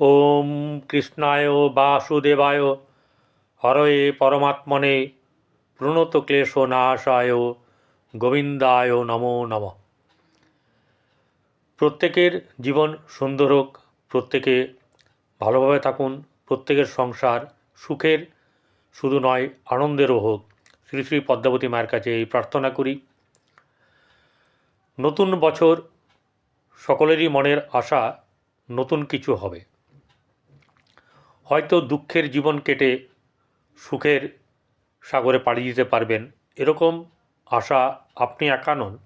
ওম কৃষ্ণায় বাসুদেবায় হরয়ে পরমাত্মনে প্রণত ক্লেশ নাশায় গোবিন্দায় নমো নম। প্রত্যেকের জীবন সুন্দর হোক, প্রত্যেকে ভালোভাবে থাকুন, প্রত্যেকের সংসার সুখের, শুধু নয় আনন্দেরও হোক। শ্রী শ্রী পদ্মাবতী মায়ের কাছে এই প্রার্থনা করি। নতুন বছর সকলেরই মনের আশা নতুন কিছু হবে। হয়তো দুঃখের জীবন কেটে সুখের সাগরে পাড়ি দিতে পারবেন। এরকম আশা আপনি একা নন।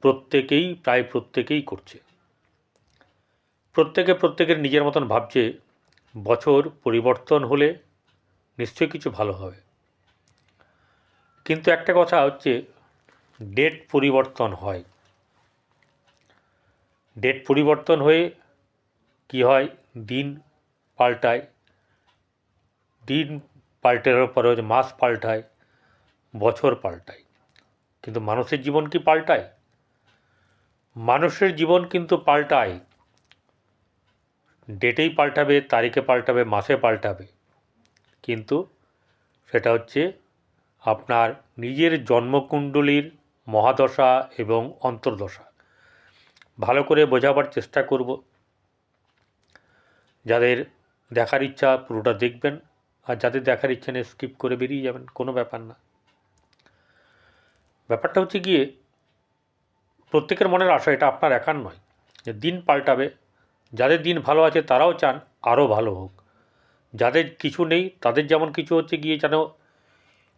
প্রত্যেকেই, প্রায় প্রত্যেকেই করছে। প্রত্যেকে প্রত্যেকের নিজের মতন ভাবছে, বছর পরিবর্তন হলে নিশ্চয়ই কিছু ভালো হবে। কিন্তু একটা কথা হচ্ছে, ডেট পরিবর্তন হয়। ডেট পরিবর্তন হয়ে কি হয়? দিন পাল্টায়। দিন পাল্টানোর পরে হচ্ছে মাস পাল্টায়, বছর পাল্টায়। কিন্তু মানুষের জীবন কি পাল্টায়? মানুষের জীবন কিন্তু পাল্টায়। ডেটেই পাল্টাবে, তারিখে পাল্টাবে, মাসে পাল্টাবে। কিন্তু সেটা হচ্ছে আপনার নিজের জন্মকুণ্ডলীর মহাদশা এবং অন্তর্দশা। ভালো করে বোঝাবার চেষ্টা করব। যাদের দেখার ইচ্ছা পুরোটা দেখবেন আর যাদের দেখার ইচ্ছা নেই স্কিপ করে বেরিয়ে যাবেন, কোনো ব্যাপার না। ব্যাপারটা হচ্ছে গিয়ে, প্রত্যেকের মনের আশা এটা আপনার একার নয় যে দিন পাল্টাবে। যাদের দিন ভালো আছে তারাও চান আরও ভালো হোক। যাদের কিছু নেই, তাদের যেমন কিছু হচ্ছে গিয়ে যেন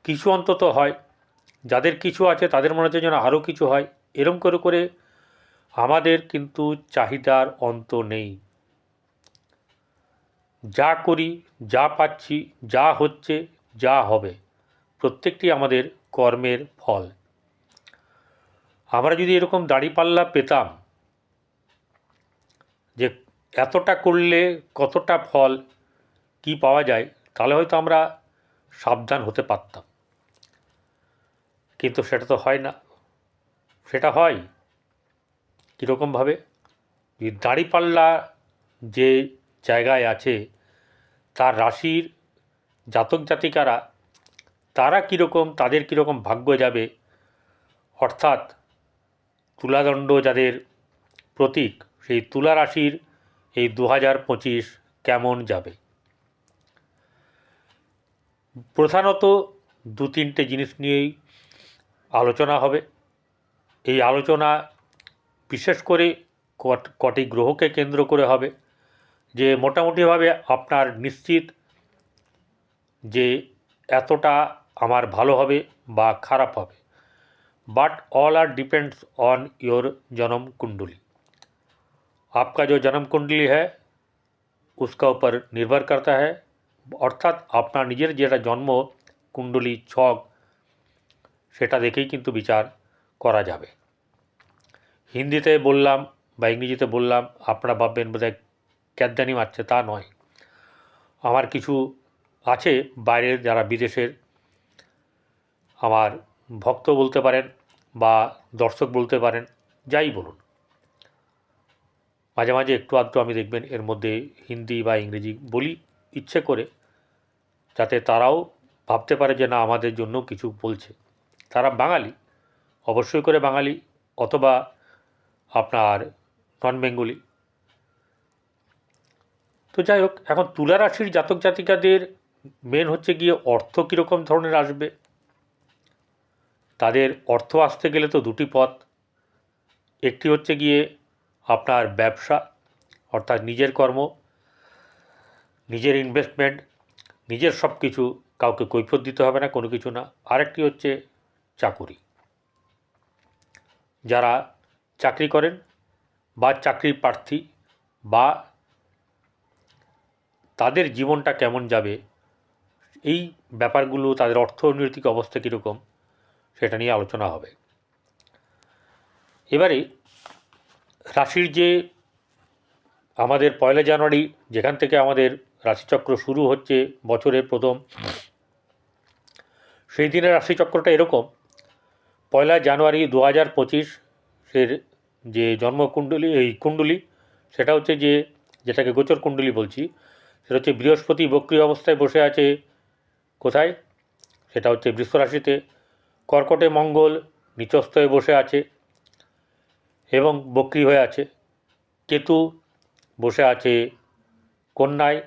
কিছু অন্তত হয়। যাদের কিছু আছে তাদের মনে হচ্ছে যেন আরও কিছু হয়। এরম করে করে আমাদের কিন্তু চাহিদার অন্ত নেই। যা করি, যা পাচ্ছি, যা হচ্ছে, যা হবে। প্রত্যেকটি আমাদের কর্মের ফল। আমরা যদি এরকম দাড়িপাল্লা পেতাম যে এতটা করলে কতটা ফল, কি পাওয়া যায়, তাহলে হয়তো আমরা সাবধান হতে পারতাম। কিন্তু সেটা তো হয় না। সেটা হয় কীরকমভাবে? দাড়িপাল্লা যে জায়গায় আছে তার রাশির জাতক জাতিকারা, তারা কীরকম, তাদের কীরকম ভাগ্য যাবে? অর্থাৎ তুলাদণ্ড যাদের প্রতীক, সেই তুলা রাশির এই দু হাজার পঁচিশ কেমন যাবে? প্রধানত দু তিনটে জিনিস নিয়েই আলোচনা হবে। এই আলোচনা বিশেষ করে কটি গ্রহকে কেন্দ্র করে হবে। যে মোটামুটিভাবে আপনার নিশ্চিত যে এতটা আমার ভালো হবে বা খারাপ হবে but all are depends on your जन्म कुंडली आपका जो जन्म कुंडली है उसका ऊपर निर्भर करता है অর্থাৎ আপনার নিজের যেটা জন্ম কুণ্ডলী ছক সেটা দেখেই কিন্তু বিচার করা যাবে হিন্দিতে বললাম বা ইংরেজিতে বললাম আপনারা ভাববেন বোধহয় ক্যাদানি মারছে তা নয়। আমার কিছু আছে বাইরের যারা বিদেশের। আমার ভক্ত বলতে পারেন বা দর্শক বলতে পারেন, যাই বলুন। মাঝে মাঝে একটু আধটু আমি দেখবেন এর মধ্যে হিন্দি বা ইংরেজি বলি ইচ্ছে করে, যাতে তারাও ভাবতে পারে যে না, আমাদের জন্য কিছু বলছে। তারা বাঙালি, অবশ্যই করে বাঙালি, অথবা আপনার নন বেঙ্গলি তো যাই হোক, এখন তুলা রাশির জাতক জাতিকাদের মেন হচ্ছে গিয়ে অর্থ কীরকম ধরনের আসবে? তাদের অর্থ আসতে গেলে তো দুটি পথ। একটি হচ্ছে গিয়ে আপনার ব্যবসা, অর্থাৎ নিজের কর্ম, নিজের ইনভেস্টমেন্ট নিজের সব কিছু কাউকে কৈফত দিতে হবে না, কোনো কিছু না। আরেকটি হচ্ছে চাকুরি। যারা চাকরি করেন বা চাকরির প্রার্থী বা তাদের জীবনটা কেমন যাবে? এই ব্যাপারগুলো তাদের অর্থনৈতিক অবস্থা কীরকম? সেটা নিয়ে আলোচনা হবে। এবারে রাশির যে আমাদের পয়লা জানুয়ারি, যেখান থেকে আমাদের রাশিচক্র শুরু হচ্ছে বছরের প্রথম, সেই দিনের রাশিচক্রটা এরকম। পয়লা জানুয়ারি দু হাজার পঁচিশের যে জন্মকুণ্ডলী, এই কুণ্ডলী, সেটা হচ্ছে যে, যেটাকে গোচর কুণ্ডলী বলছি সেটা হচ্ছে বৃহস্পতি বক্রী অবস্থায় বসে আছে। কোথায়? সেটা হচ্ছে বৃষ রাশিতে। কর্কটে মঙ্গল নিচস্থ হয়ে বসে আছে এবং বক্রী হয়ে আছে। কেতু বসে আছে কন্যায়।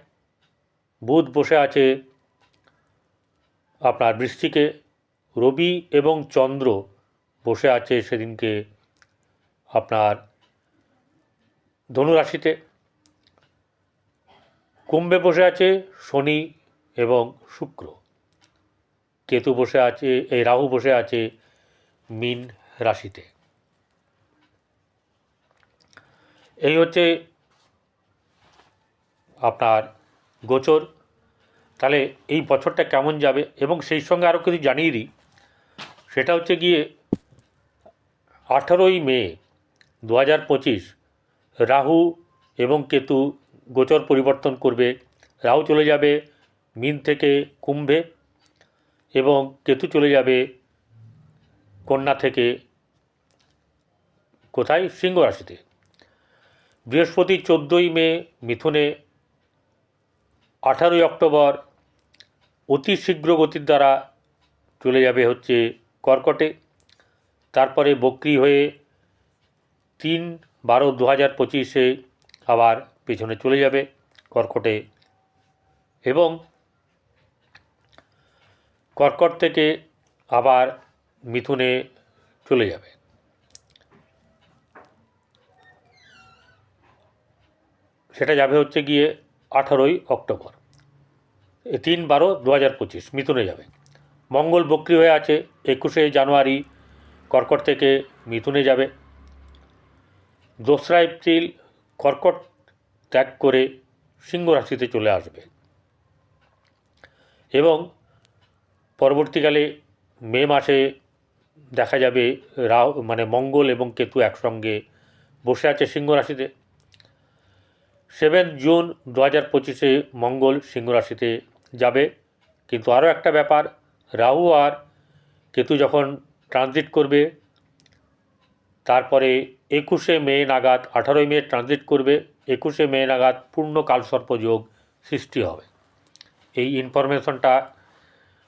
বুধ বসে আছে আপনার বৃষ্টিকে রবি এবং চন্দ্র বসে আছে সেদিনকে আপনার ধনুরাশিতে কুম্ভে বসে আছে শনি এবং শুক্র। কেতু বসে আছে এই রাহু বসে আছে মিন রাশিতে। এই হচ্ছে আপনার গোচর। তাহলে এই বছরটা কেমন যাবে? এবং সেই সঙ্গে আরও কিছু জানিয়ে দিই। সেটা হচ্ছে গিয়ে আঠারোই মে দু হাজার পঁচিশ রাহু এবং কেতু গোচর পরিবর্তন করবে, রাহু চলে যাবে মিন থেকে কুম্ভে এবং কেতু চলে যাবে কন্যা থেকে কোথায়? সিংহ রাশিতে। বৃহস্পতি চোদ্দোই মে মিথুনে আঠারোই অক্টোবর অতি শীঘ্র গতির দ্বারা চলে যাবে হচ্ছে কর্কটে। তারপরে বক্রি হয়ে তিন বারো দু হাজার পঁচিশে আবার পেছনে চলে যাবে কর্কটে। এবং কর্কট থেকে আবার মিথুনে চলে যাবে। সেটা যাবে হচ্ছে গিয়ে আঠারোই অক্টোবর। তিন বারো দু হাজার পঁচিশ মিথুনে যাবে। মঙ্গল বক্রি হয়ে আছে একুশে জানুয়ারি কর্কট থেকে মিথুনে যাবে। দোসরা এপ্রিল কর্কট ত্যাগ করে সিংহ রাশিতে চলে আসবে। এবং পরবর্তীকালে মে মাসে দেখা যাবে রাহু মানে মঙ্গল এবং কেতু একসঙ্গে বসে আছে সিংহ রাশিতে সেভেন জুন দু হাজার পঁচিশে মঙ্গল সিংহ রাশিতে যাবে। কিন্তু আরও একটা ব্যাপার, রাহু আর কেতু যখন ট্রানজিট করবে, তারপরে একুশে মে নাগাদ আঠারোই মে ট্রানজিট করবে। একুশে মে নাগাদ পূর্ণ কালসর্প যোগ সৃষ্টি হবে। এই ইনফরমেশনটা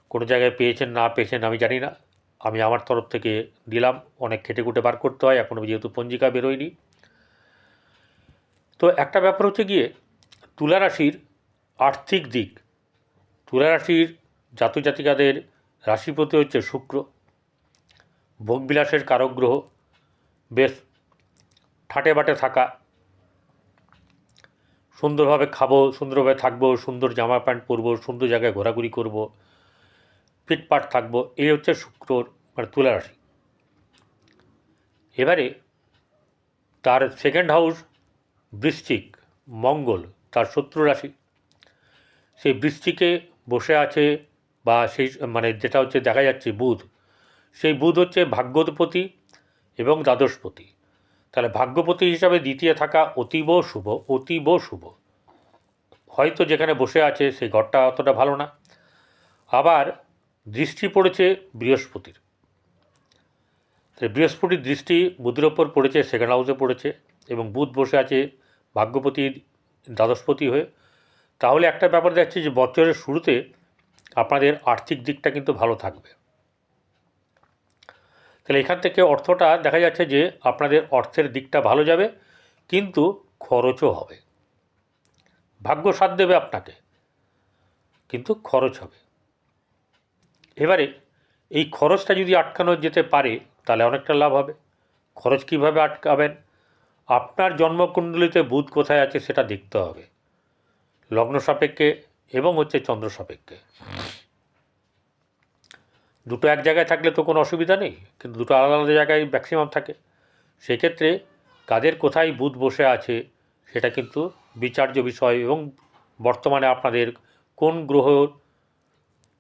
কোনো জায়গায় পেয়েছেন না পেয়েছেন আমি জানি না। আমি আমার তরফ থেকে দিলাম, অনেক খেটে বার করতে হয় এখনও যেহেতু পঞ্জিকা বেরোয়নি। তো একটা ব্যাপার হচ্ছে গিয়ে, তুলা রাশির আর্থিক দিক। তুলা রাশির জাতক জাতিকাদের রাশিপতি হচ্ছে শুক্র। ভোগবিলাসের কারক গ্রহ, বেশ ঠাটে বাটে থাকা। সুন্দরভাবে খাব, সুন্দরভাবে থাকব, সুন্দর জামা প্যান্ট পরবো, সুন্দর জায়গায় ঘোরাঘুরি করব ফিটপাট থাকব, এই হচ্ছে শুক্রর মানে তুলা রাশি এবারে তার সেকেন্ড হাউস বৃশ্চিক, মঙ্গল, তার শত্রু রাশি। সেই বৃষ্টিকে বসে আছে বা সেই মানে যেটা হচ্ছে দেখা যাচ্ছে বুধ, সেই বুধ হচ্ছে ভাগ্যপতি এবং দ্বাদশপতি। তাহলে ভাগ্যপতি হিসাবে দ্বিতীয় থাকা অতীব শুভ অতীব শুভ। হয়তো যেখানে বসে আছে সেই ঘরটা অতটা ভালো না। আবার দৃষ্টি পড়েছে বৃহস্পতির। বৃহস্পতির দৃষ্টি বুধের ওপর পড়েছে সেকেন্ড হাউসে পড়েছে এবং বুধ বসে আছে ভাগ্যপতির দ্বাদশপতি হয়ে। তাহলে একটা ব্যাপার যাচ্ছে যে বছরের শুরুতে আপনাদের আর্থিক দিকটা কিন্তু ভালো থাকবে। তাহলে এখান থেকে অর্থটা দেখা যাচ্ছে যে আপনাদের অর্থের দিকটা ভালো যাবে, কিন্তু খরচও হবে। ভাগ্য সাথ দেবে আপনাকে, কিন্তু খরচ হবে। এবারে এই খরচটা যদি আটকানো যেতে পারে, তাহলে অনেকটা লাভ হবে। খরচ কীভাবে আটকাবেন? আপনার জন্মকুণ্ডলিতে বুধ কোথায় আছে সেটা দেখতে হবে। লগ্ন সাপেক্ষে এবং হচ্ছে চন্দ্র সাপেক্ষে। দুটো এক জায়গায় থাকলে তো কোনো অসুবিধা নেই, কিন্তু দুটো আলাদা আলাদা জায়গায় ম্যাক্সিমাম থাকে। সেক্ষেত্রে কাদের কোথায় বুধ বসে আছে সেটা কিন্তু বিচার্য বিষয় এবং বর্তমানে আপনাদের কোন গ্রহ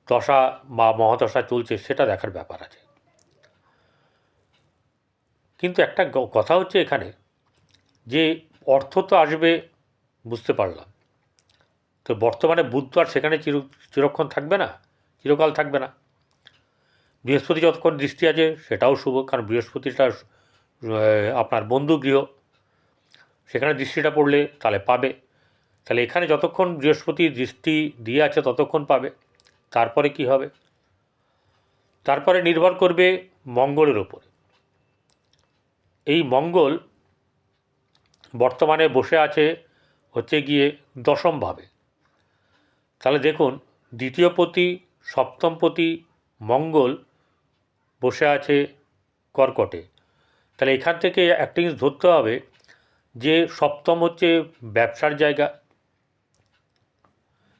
দশা বা মহাদশা চলছে সেটা দেখার ব্যাপার আছে। কিন্তু একটা কথা হচ্ছে এখানে যে অর্থ তো আসবে, বুঝতে পারলাম। তো বর্তমানে বুধ তো আর সেখানে চির, চিরক্ষণ থাকবে না, চিরকাল থাকবে না। বৃহস্পতি যতক্ষণ দৃষ্টি আছে সেটাও শুভ, কারণ বৃহস্পতিটা আপনার বন্ধু গৃহ। সেখানে দৃষ্টিটা পড়লে তাহলে পাবে। তাহলে এখানে যতক্ষণ বৃহস্পতি দৃষ্টি দিয়ে আছে ততক্ষণ পাবে। তারপরে কি হবে? তারপরে নির্ভর করবে মঙ্গলের ওপরে এই মঙ্গল বর্তমানে বসে আছে হচ্ছে গিয়ে দশমভাবে তাহলে দেখুন, দ্বিতীয় পতি, সপ্তম পতি মঙ্গল বসে আছে কর্কটে। তাহলে এখান থেকে একটা জিনিস ধরতে হবে যে সপ্তম হচ্ছে ব্যবসার জায়গা।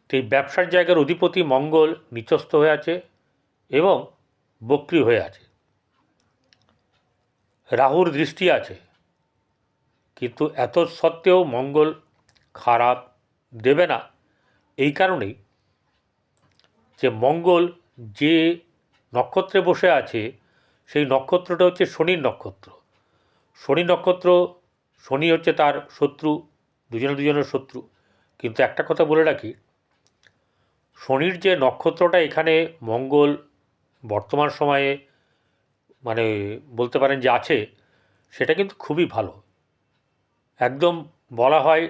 তো এই ব্যবসার জায়গার অধিপতি মঙ্গল নিচস্থ হয়ে আছে এবং বক্রি হয়ে আছে। রাহুর দৃষ্টি আছে। কিন্তু এত সত্ত্বেও মঙ্গল খারাপ দেবে না। এই কারণেই যে মঙ্গল যে নক্ষত্রে বসে আছে, সেই নক্ষত্রটা হচ্ছে শনির নক্ষত্র। শনি নক্ষত্র, শনি হচ্ছে তার শত্রু, দুজনে দুজনের শত্রু। কিন্তু একটা কথা বলে রাখি, শনির যে নক্ষত্রটা এখানে মঙ্গল বর্তমান সময়ে মানে বলতে পারেন যে আছে, সেটা কিন্তু খুবই ভালো। একদম বলা হয়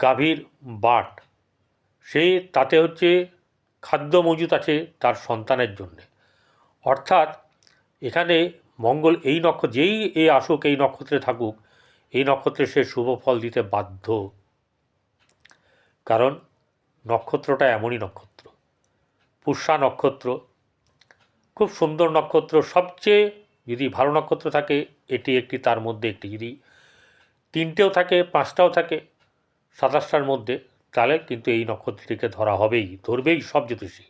গাভীর বাট সেই তাতে হচ্ছে খাদ্য মজুত আছে তার সন্তানের জন্যে। অর্থাৎ এখানে মঙ্গল এই নক্ষত্র যেই এ আসুক, এই নক্ষত্রে থাকুক, এই নক্ষত্রে সে শুভ ফল দিতে বাধ্য। কারণ নক্ষত্রটা এমনই নক্ষত্র। পুষ্যা নক্ষত্র, খুব সুন্দর নক্ষত্র, সবচেয়ে যদি ভালো নক্ষত্র থাকে, এটি একটি তার মধ্যে একটি। যদি তিনটেও থাকে, পাঁচটাও থাকে, সাতাশটার মধ্যে তাহলে কিন্তু এই নক্ষত্রটিকে ধরা হবেই, ধরবেই সব জ্যোতিষী।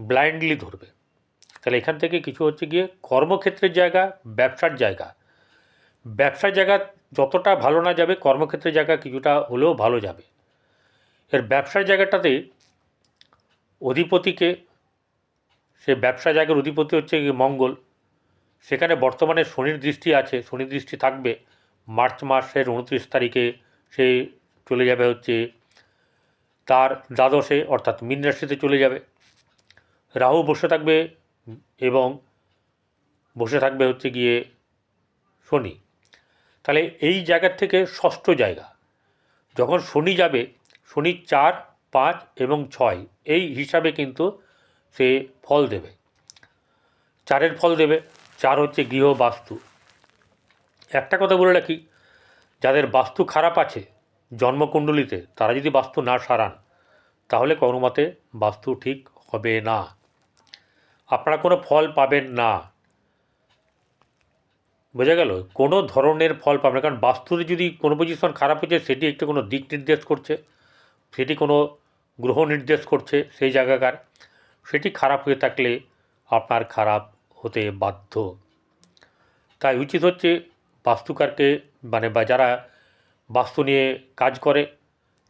ব্লাইন্ডলি ধরবে। তাহলে এখান থেকে কিছু হচ্ছে গিয়ে কর্মক্ষেত্রের জায়গা, ব্যবসার জায়গা। ব্যবসার জায়গা যতটা ভালো না যাবে, কর্মক্ষেত্রের জায়গা কিছুটা হলেও ভালো যাবে। এর ব্যবসার জায়গাটাতে অধিপতিকে, সে ব্যবসা জায়গার অধিপতি হচ্ছে মঙ্গল। সেখানে বর্তমানে শনির দৃষ্টি আছে, শনির দৃষ্টি থাকবে। মার্চ মাসের উনত্রিশ তারিখে সে চলে যাবে হচ্ছে তার দ্বাদশে, অর্থাৎ মীন রাশিতে চলে যাবে। রাহু বসে থাকবে এবং বসে থাকবে হচ্ছে গিয়ে শনি। তাহলে এই জায়গার থেকে ষষ্ঠ জায়গা, যখন শনি যাবে, শনি চার, পাঁচ এবং ছয়, এই হিসাবে কিন্তু সে ফল দেবে। চারের ফল দেবে, চার হচ্ছে গৃহ বাস্তু। একটা কথা বলে রাখি, যাদের বাস্তু খারাপ আছে জন্মকুণ্ডলিতে তারা যদি বাস্তু না সারান, তাহলে কোনো মতে বাস্তু ঠিক হবে না। আপনারা কোনো ফল পাবেন না। বোঝা গেল? কোনো ধরনের ফল পাবেন কারণ বাস্তুতে যদি কোনো পজিশন খারাপ হচ্ছে সেটি একটি কোনো দিক নির্দেশ করছে, সেটি কোনো গ্রহ নির্দেশ করছে সেই জায়গাকার, সেটি খারাপ হয়ে থাকলে আপনার খারাপ হতে বাধ্য। তাই উচিত হচ্ছে বাস্তুকারকে মানে বা যারা বাস্তু নিয়ে কাজ করে,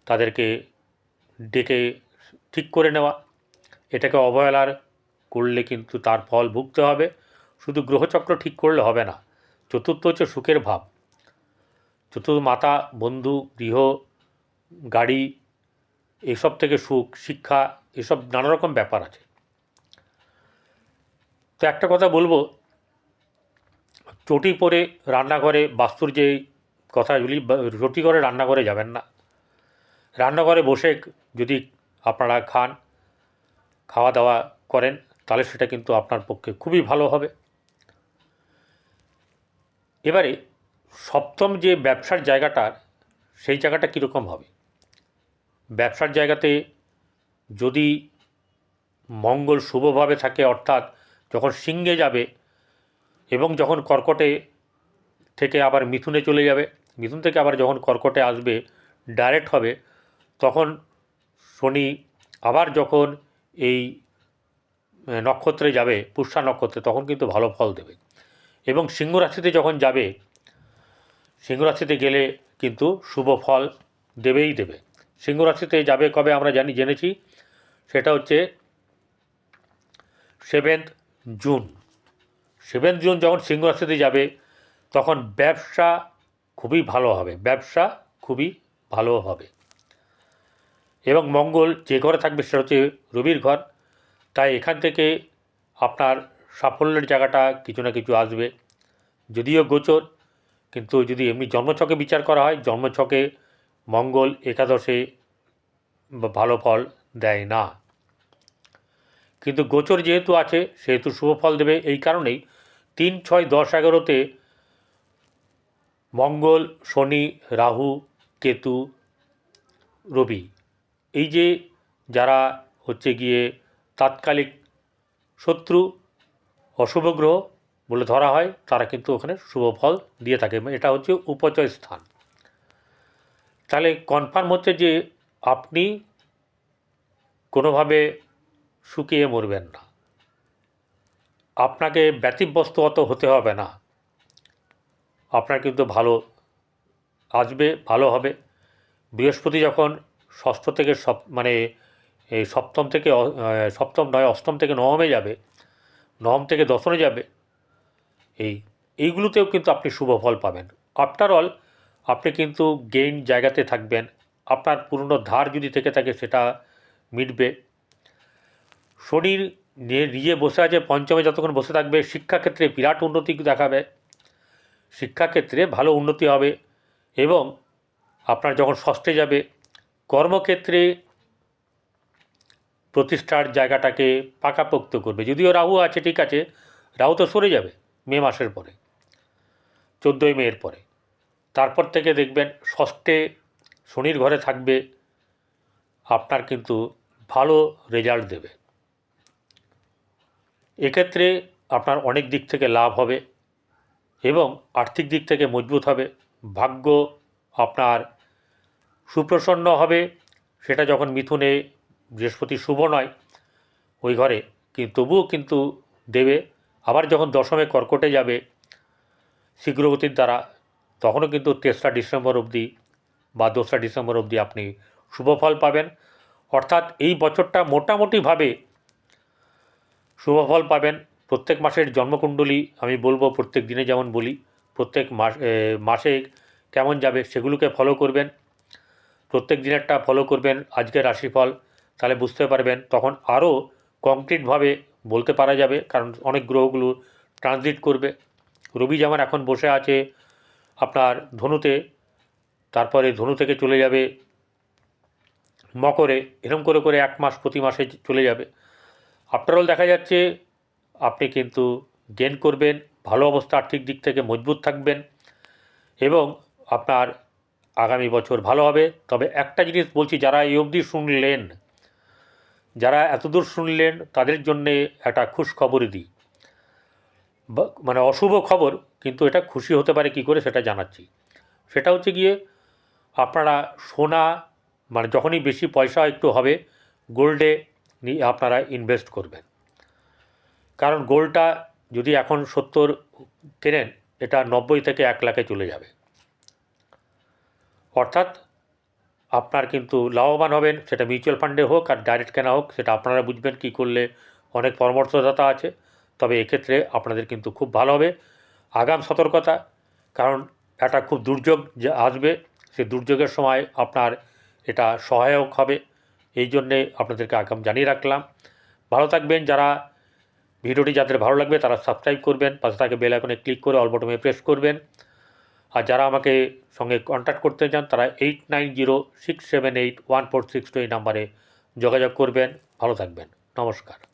তাদেরকে ডেকে ঠিক করে নেওয়া। এটাকে অবহেলার করলে কিন্তু তার ফল ভুগতে হবে। শুধু গ্রহচক্র ঠিক করলে হবে না, চতুর্থ হচ্ছে সুখের ভাব। চতুর্থ মাতা, বন্ধু, গৃহ, গাড়ি, এসব থেকে সুখ, শিক্ষা, এসব নানা রকম ব্যাপার আছে। তো একটা কথা বলব, চটি পরে রান্নাঘরে বাস্তুর যে কথাগুলি রুটি করে রান্নাঘরে যাবেন না। রান্নাঘরে বসে যদি আপনারা খান, খাওয়া দাওয়া করেন, তাহলে সেটা কিন্তু আপনার পক্ষে খুবই ভালো হবে। এবারে সপ্তম যে ব্যবসার জায়গাটার সেই জায়গাটা কীরকম হবে? ব্যবসার জায়গাতে যদি মঙ্গল শুভভাবে থাকে, অর্থাৎ যখন সিংহে যাবে এবং যখন কর্কটে থেকে আবার মিথুনে চলে যাবে। মিথুন থেকে আবার যখন কর্কটে আসবে ডাইরেক্ট হবে, তখন শনি আবার যখন এই নক্ষত্রে যাবে, পুষ্যা নক্ষত্রে, তখন কিন্তু ভালো ফল দেবে। এবং সিংহ রাশিতে যখন যাবে, সিংহ রাশিতে গেলে কিন্তু শুভ ফল দেবেই দেবে। সিংহ রাশিতে যাবে কবে আমরা জানি, জেনেছি? সেটা হচ্ছে সেভেন্থ জুন সেভেন্থ জুন যখন সিংহ রাশিতে যাবে তখন ব্যবসা খুবই ভালো হবে, ব্যবসা খুবই ভালো হবে। এবং মঙ্গল যে ঘরে থাকবে সেটা হচ্ছে রবির ঘর। তাই এখান থেকে আপনার সাফল্যের জায়গাটা কিছু না কিছু আসবে। যদিও গোচর, কিন্তু যদি এমনি জন্মছকে বিচার করা হয়, জন্মছকে মঙ্গল একাদশে ভালো ফল দেয় না। কিন্তু গোচর যেহেতু আছে, সেহেতু শুভ ফল দেবে। এই কারণেই তিন ছয় দশ এগারোতে মঙ্গল, শনি, রাহু, কেতু, রবি। এই যে যারা হচ্ছে গিয়ে তাৎকালিক শত্রু, অশুভ গ্রহ বলে ধরা হয়, তারা কিন্তু ওখানে শুভ ফল দিয়ে থাকে এটা হচ্ছে উপচয় স্থান। তাহলে কনফার্ম হচ্ছে যে আপনি কোনোভাবে শুকিয়ে মরবেন না। আপনাকে ব্যতিব্যস্ত অত হতে হবে না। আপনার কিন্তু ভালো আসবে, ভালো হবে। বৃহস্পতি যখন ষষ্ঠ থেকে সপ মানে এই সপ্তম থেকে সপ্তম নয়, অষ্টম থেকে নবমে যাবে, নবম থেকে দশমে যাবে, এই, এইগুলোতেও কিন্তু আপনি শুভ ফল পাবেন। আফটার অল আপনি কিন্তু গেইন জায়গাতে থাকবেন। আপনার পুরনো ধার যদি থেকে থাকে, সেটা মিটবে। শনির নিয়ে নিজে বসে আছে, পঞ্চমে যতক্ষণ বসে থাকবে, শিক্ষাক্ষেত্রে বিরাট উন্নতি দেখাবে। শিক্ষাক্ষেত্রে ভালো উন্নতি হবে এবং আপনার যখন ষষ্ঠে যাবে, কর্মক্ষেত্রে প্রতিষ্ঠার জায়গাটাকে পাকাপোক্ত করবে। যদিও রাহু আছে, ঠিক আছে, রাহু তো সরে যাবে মে মাসের পরে, চোদ্দোই মেয়ের পরে। তারপর থেকে দেখবেন ষষ্ঠে শনির ঘরে থাকবে, আপনার কিন্তু ভালো রেজাল্ট দেবে। এক্ষেত্রে আপনার অনেক দিক থেকে লাভ হবে। এবং আর্থিক দিক থেকে মজবুত হবে। ভাগ্য আপনার সুপ্রসন্ন হবে। সেটা যখন মিথুনে বৃহস্পতি শুভ নয়, ওই ঘরে কিন্তু তবুও কিন্তু দেবে। আবার যখন দশমে কর্কটে যাবে, শীঘ্রগতির দ্বারা, তখনও কিন্তু তেসরা ডিসেম্বর অবধি বা দোসরা ডিসেম্বর অবধি আপনি শুভ ফল পাবেন। অর্থাৎ এই বছরটা মোটামুটিভাবে শুভ ফল পাবেন। প্রত্যেক মাসের জন্মকুণ্ডলী আমি বলব, প্রত্যেক দিনে যেমন বলি, প্রত্যেক মাস মাসে কেমন যাবে সেগুলোকে ফলো করবেন। প্রত্যেক দিনেরটা ফলো করবেন, আজকের রাশিফল, তাহলে বুঝতে পারবেন তখন আরও কংক্রিটভাবে বলতে পারা যাবে, কারণ অনেক গ্রহগুলো ট্রানজিট করবে। রবি যেমন এখন বসে আছে আপনার ধনুতে, তারপরে ধনু থেকে চলে যাবে মকরে, এরম করে করে এক মাস প্রতি মাসে চলে যাবে। আফটারঅল দেখা যাচ্ছে আপনি কিন্তু গেন করবেন, ভালো অবস্থা, আর্থিক দিক থেকে মজবুত থাকবেন এবং আপনার আগামী বছর ভালো হবে। তবে একটা জিনিস বলছি, যারা এই অবধি শুনলেন, যারা এতদূর শুনলেন, তাদের জন্যে একটা খুশ খবরই দিই। মানে অশুভ খবর, কিন্তু এটা খুশি হতে পারে কি করে সেটা জানাচ্ছি। সেটা হচ্ছে গিয়ে, আপনারা সোনা মানে যখনই বেশি পয়সা একটু হবে গোল্ডে নি- আপনারা ইনভেস্ট করবেন। কারণ গোলটা যদি এখন সত্তর কেনেন, এটা নব্বই থেকে এক লাখে চলে যাবে। অর্থাৎ আপনার কিন্তু লাভবান হবেন, সেটা মিউচুয়াল ফান্ডে হোক আর ডাইরেক্ট কেনা হোক, সেটা আপনারা বুঝবেন কী করলে অনেক পরামর্শদাতা আছে। তবে এক্ষেত্রে আপনাদের কিন্তু খুব ভালো হবে। আগাম সতর্কতা, কারণ একটা খুব দুর্যোগ যে আসবে, সে দুর্যোগের সময় আপনার এটা সহায়ক হবে। এই জন্যে আপনাদেরকে আগাম জানিয়ে রাখলাম। ভালো থাকবেন যারা ভিডিওটি যাদের ভালো লাগবে তারা সাবস্ক্রাইব করবেন, পাশে থাকে বেল আইকনে ক্লিক করে অল বটমে প্রেস করবেন। আর যারা আমাকে সঙ্গে কন্ট্যাক্ট করতে চান, তারা eight nine zero six seven eight one four six two এই নাম্বারে যোগাযোগ করবেন। ভালো থাকবেন। নমস্কার।